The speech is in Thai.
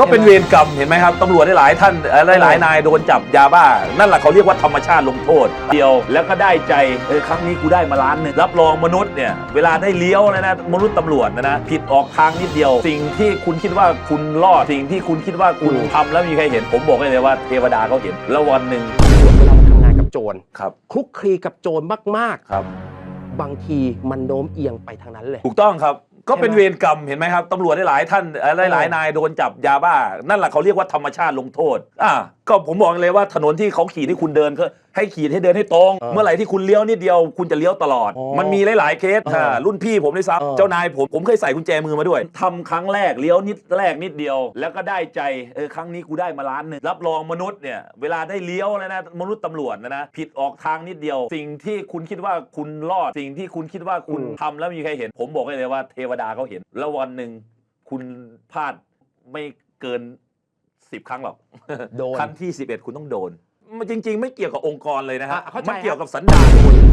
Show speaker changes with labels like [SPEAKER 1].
[SPEAKER 1] ก็เป็นเวรกรรมเห็นไหมครับตำรวจหลายๆท่านเอ่อหลายๆนายโดนจับยาบ้า นั่นแหละเขาเรียกว่าธรรมชาติลงโทษ เดียวแล้วก็ได้ใจเออครั้งนี้กูได้มาล้านหนึ่งรับรองมนุษย์เนี่ยเวลาได้เลี้ยวนะนะมนุษย์ตำรวจนะนะผิดออกทางนิดเดียว สิ่งที่คุณคิดว่าคุณรอดสิ่งที่คุณคิดว่าคุณ
[SPEAKER 2] อืม
[SPEAKER 1] ทำแล้วมีใครเห็นผมบอกเลยว่าเทวดาเขาเห็นแล้ววันหนึ่ง
[SPEAKER 2] เวลามาทำงานกับโจร
[SPEAKER 1] ครับ
[SPEAKER 2] คลุกคลีกับโจรมาก
[SPEAKER 1] ครับ
[SPEAKER 2] ๆบางทีมันโน้มเอียงไปทางนั้นเลย
[SPEAKER 1] ถูกต้องครับ ก็เป็น
[SPEAKER 2] ใช่ไหม
[SPEAKER 1] เวรกรรมเห็นไหมครับตำรวจหลายๆท่านเอ่อหลายๆนายโดนจับยาบ้า นั่นแหละเขาเรียกว่าธรรมชาติลงโทษอะก็ผมบอกเลยว่าถนนที่เขาขีดให้คุณเดินก็ให้ขีดให้เดินให้ตรง
[SPEAKER 2] เออ
[SPEAKER 1] เมื่อไหร่ที่คุณเลี้ยวนิดเดียว คุณจะเลี้ยวตลอด
[SPEAKER 2] อ๋อ
[SPEAKER 1] มันมีหลายๆเคส
[SPEAKER 2] เออ
[SPEAKER 1] ค่ะรุ่นพี่ผมด้วย
[SPEAKER 2] เออ
[SPEAKER 1] ซ้ำเจ้านายผมผมเคยใส่กุญแจมือมาด้วยทำครั้งแรกเลี้ยวนิดแรกนิดเดียว แล้วก็ได้ใจเออครั้งนี้กูได้มาล้านหนึ่งรับรองมนุษย์เนี่ยเวลาได้เลี้ยวนะนะมนุษย์ตำรวจนะนะผิดออกทางนิดเดียว สิ่งที่คุณคิดว่าคุณรอดสิ่งที่คุณคิดว่าคุณ
[SPEAKER 2] อืม
[SPEAKER 1] ทำแล้วมีใครเห็น ผมบอกเลยว่าเทวดาเขาเห็นแล้ววันหนึ่งคุณพลาดไม่เกิน สิบครั้งหรอก
[SPEAKER 2] โดน
[SPEAKER 1] ครั้งที่11คุณต้องโดน มันจริง ๆ ไม่เกี่ยวกับองค์กรเลยนะฮะ
[SPEAKER 2] อะเข้าใจ
[SPEAKER 1] มันเกี่ยว
[SPEAKER 2] ครับ
[SPEAKER 1] กับสันดานคุณ